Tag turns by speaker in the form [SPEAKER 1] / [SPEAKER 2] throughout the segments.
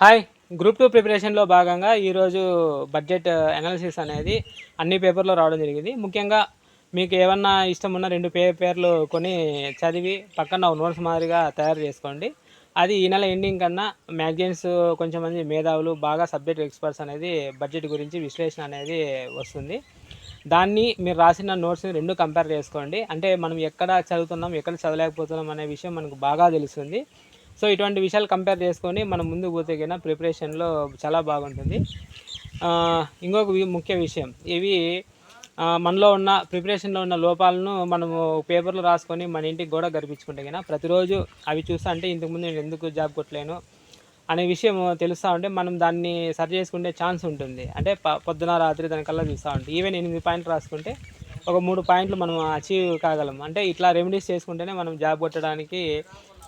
[SPEAKER 1] Hi. Group two ప్రిపరేషన్లో భాగంగా ఈరోజు బడ్జెట్ uh, అనాలిసిస్ అనేది అన్ని పేపర్లో రావడం జరిగింది. ముఖ్యంగా మీకు ఏమన్నా ఇష్టం ఉన్న రెండు పేపర్లు కొని చదివి పక్కన నోట్స్ మాదిరిగా తయారు చేసుకోండి. అది ఈ నెల ఎండింగ్ కన్నా మ్యాగజైన్స్ కొంచెం మంది మేధావులు బాగా సబ్జెక్ట్ ఎక్స్పర్ట్స్ అనేది బడ్జెట్ గురించి విశ్లేషణ అనేది వస్తుంది. దాన్ని మీరు రాసిన నోట్స్ని రెండు కంపేర్ చేసుకోండి. అంటే మనం ఎక్కడ చదువుతున్నాం ఎక్కడ చదవలేకపోతున్నాం అనే విషయం మనకు బాగా తెలుస్తుంది. సో ఇటువంటి విషయాలు కంపేర్ చేసుకొని మనం ముందుకు పోతే కన్నా ప్రిపరేషన్లో చాలా బాగుంటుంది. ఇంకొక ముఖ్య విషయం. ఇవి మనలో ఉన్న ప్రిపరేషన్లో ఉన్న లోపాలను మనము పేపర్లో రాసుకొని మన ఇంటికి కూడా గర్పించుకుంటే కన్నా ప్రతిరోజు అవి చూస్తా అంటే ఇంతకుముందు నేను ఎందుకు జాబ్ కొట్టలేను అనే విషయం తెలుస్తూ ఉంటే మనం దాన్ని సరి చేసుకునే ఛాన్స్ ఉంటుంది. అంటే పొద్దున రాత్రి దానికల్లా చూస్తూ ఉంటాం. ఈవెన్ ఎనిమిది పాయింట్లు రాసుకుంటే ఒక మూడు పాయింట్లు మనం అచీవ్ కాగలం. అంటే ఇట్లా రెమెడీస్ చేసుకుంటేనే మనం జాబ్ కొట్టడానికి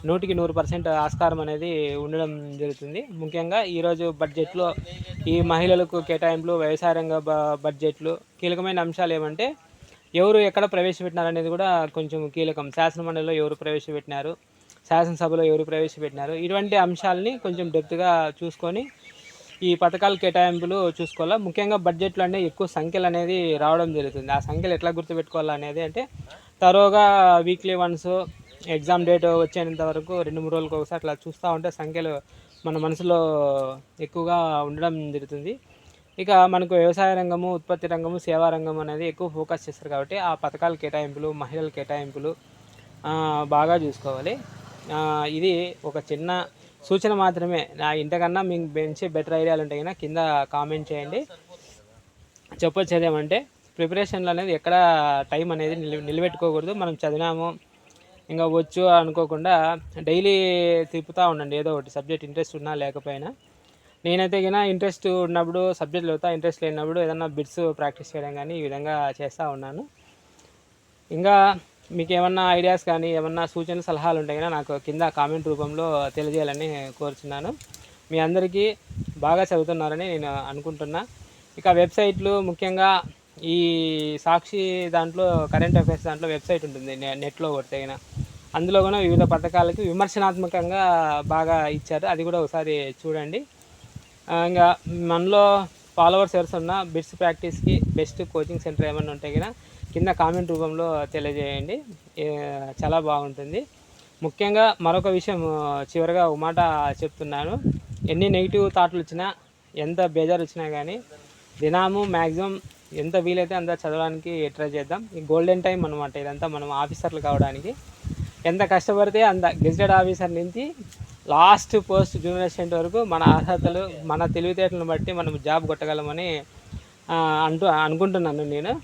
[SPEAKER 1] నూటికి నూరు పర్సెంట్ ఆస్కారం అనేది ఉండడం జరుగుతుంది. ముఖ్యంగా ఈరోజు బడ్జెట్లో ఈ మహిళలకు కేటాయింపులు వ్యవసాయ రంగ బ- బడ్జెట్లు కీలకమైన అంశాలు ఏమంటే ఎవరు ఎక్కడ ప్రవేశపెట్టినారనేది కూడా కొంచెం కీలకం. శాసనమండలిలో ఎవరు ప్రవేశపెట్టినారు శాసనసభలో ఎవరు ప్రవేశపెట్టినారు ఇటువంటి అంశాలని కొంచెం డెప్త్గా చూసుకొని ఈ పథకాల కేటాయింపులు చూసుకోవాలా. ముఖ్యంగా బడ్జెట్లు అంటే ఎక్కువ సంఖ్యలు అనేది రావడం జరుగుతుంది. ఆ సంఖ్యలు ఎట్లా గుర్తుపెట్టుకోవాలనేది అంటే తరోగా వీక్లీ వన్స్ ఎగ్జామ్ డేట్ వచ్చేంత వరకు రెండు మూడు రోజులకు ఒకసారి అట్లా చూస్తూ ఉంటే సంఖ్యలు మన మనసులో ఎక్కువగా ఉండడం జరుగుతుంది. ఇక మనకు వ్యవసాయ రంగము ఉత్పత్తి రంగము సేవా రంగం అనేది ఎక్కువ ఫోకస్ చేస్తారు కాబట్టి ఆ పథకాల కేటాయింపులు మహిళల కేటాయింపులు బాగా చూసుకోవాలి. ఇది ఒక చిన్న సూచన మాత్రమే. నా ఇంతకన్నా మీకు బెంచి బెటర్ ఐడియాలు ఉంటాయి కదా కింద కామెంట్ చేయండి. చెప్పొచ్చేదేమంటే ప్రిపరేషన్లు ప్రిపరేషన్లో అనేది ఎక్కడ టైం అనేది నిల నిలబెట్టుకోకూడదు. మనం చదివినాము ఇంకా వచ్చు అనుకోకుండా డైలీ తిప్పుతూ ఉండండి. ఏదో ఒకటి సబ్జెక్ట్ ఇంట్రెస్ట్ ఉన్నా లేకపోయినా. నేనైతే కన్నా ఇంట్రెస్ట్ ఉన్నప్పుడు సబ్జెక్ట్ చదువుతా ఇంట్రెస్ట్ లేనప్పుడు ఏదన్నా బిట్స్ ప్రాక్టీస్ చేయడం కానీ ఈ విధంగా చేస్తూ ఉన్నాను. ఇంకా మీకు ఏమన్నా ఐడియాస్ కానీ ఏమన్నా సూచనలు సలహాలు ఉంటాయి కానీ నాకు కింద కామెంట్ రూపంలో తెలియజేయాలని కోరుచున్నాను. మీ అందరికీ బాగా చదువుతున్నారని నేను అనుకుంటున్నా. ఇక వెబ్సైట్లు ముఖ్యంగా ఈ సాక్షి దాంట్లో కరెంట్ అఫైర్స్ దాంట్లో వెబ్సైట్ ఉంటుంది. నెట్లో కొడితే గిన. అందులో కూడా వివిధ పథకాలకి విమర్శనాత్మకంగా బాగా ఇచ్చారు. అది కూడా ఒకసారి చూడండి. ఇంకా మనలో ఫాలోవర్స్ ఎవరు ఉన్నా బిట్స్ ప్రాక్టీస్కి బెస్ట్ కోచింగ్ సెంటర్ ఏమైనా ఉంటే కదా కింద కామెంట్ రూపంలో తెలియజేయండి. చాలా బాగుంటుంది. ముఖ్యంగా మరొక విషయం చివరిగా ఒక మాట చెప్తున్నాను. ఎన్ని నెగిటివ్ థాట్లు వచ్చినా ఎంత బేజారు వచ్చినా కానీ దినాము మ్యాక్సిమం ఎంత వీలైతే అంత చదవడానికి ట్రై చేద్దాం. ఈ గోల్డెన్ టైం అనమాట ఇదంతా మనం ఆఫీసర్లు కావడానికి. ఎంత కష్టపడితే అంత గెజిటెడ్ ఆఫీసర్ నుంచి లాస్ట్ పోస్ట్ జూనియర్ అసిస్టెంట్ వరకు మన అర్హతలు మన తెలివితేటలను బట్టి మనం జాబ్ కొట్టగలమని అంటూ అనుకుంటున్నాను నేను.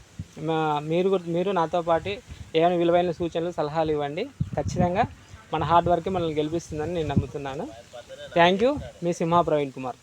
[SPEAKER 1] మీరు మీరు నాతో పాటు ఏమైనా విలువైన సూచనలు సలహాలు ఇవ్వండి. ఖచ్చితంగా మన హార్డ్ వర్క్ మనల్ని గెలిపిస్తుందని నేను నమ్ముతున్నాను. Thank you. Me Simha Praveen Kumar.